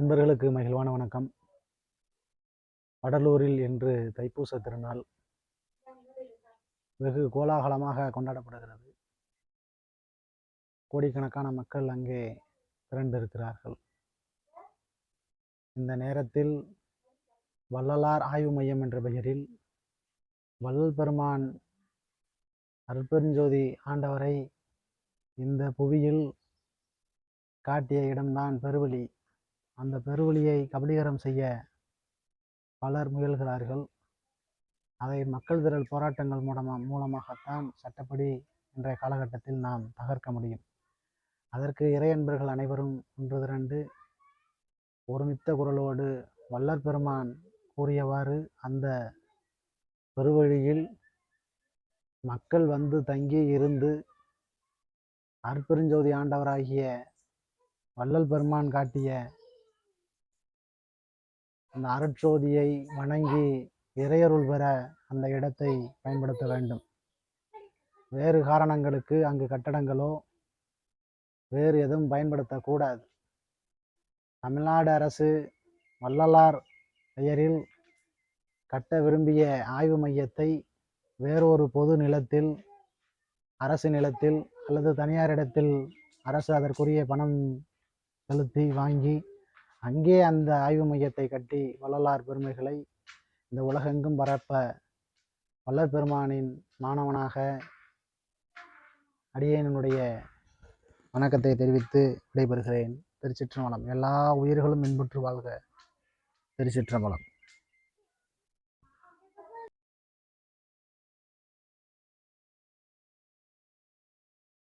நண்பர்களுக்கு மகிழ்வான வணக்கம். வடலூரில் இன்று தைப்பூச திருநாள். வெகு கோலாகலமாக கொண்டாடப்படுகிறது. கோடிக்கணக்கான மக்கள் அங்கே திரண்டிருக்கிறார்கள். இந்த நேரத்தில் வள்ளலார் ஆய்வு மையம் என்ற பெயரில் வள்ளல் பெருமான் அருட்பெருஞ்சோதி ஆண்டவரை இந்த புவியில் காட்டிய இடம்தான் பெருவழி. அந்த பெருவழியை கபலீகரம் செய்ய பலர் முயல்கிறார்கள். அதை மக்கள் திரள் போராட்டங்கள் மூலமாக மூலமாகத்தான் சட்டப்படி இன்றைய காலகட்டத்தில் நாம் தகர்க்க முடியும். அதற்கு இறையன்பர்கள் அனைவரும் ஒன்று திரண்டு ஒருமித்த குரலோடு வல்லற் பெருமான் கூறியவாறு அந்த பெருவழியில் மக்கள் வந்து தங்கி இருந்து அற்பெருஞ்சோதி ஆண்டவராகிய வள்ளல் பெருமான் காட்டிய அந்த அருட்சோதியை வணங்கி இறையருள் பெற அந்த இடத்தை பயன்படுத்த வேண்டும். வேறு காரணங்களுக்கு அங்கு கட்டடங்களோ வேறு எதுவும் பயன்படுத்தக்கூடாது. தமிழ்நாடு அரசு வள்ளலார் பெயரில் கட்ட விரும்பிய ஆய்வு மையத்தை வேறொரு பொது நிலத்தில் அரசு நிலத்தில் அல்லது தனியார் இடத்தில் அரசு அதற்குரிய பணம் செலுத்தி வாங்கி அங்கே அந்த ஆய்வு மையத்தை கட்டி வள்ளலார் பெருமைகளை இந்த உலகெங்கும் பரப்ப வள்ளல் பெருமானின் மாணவனாக அடியேனுடைய வணக்கத்தை தெரிவித்து விடைபெறுகிறேன். திருச்சிற்றம்பலம். எல்லா உயிர்களும் இன்புற்று வாழ்க. திருச்சிற்றம்பலம்.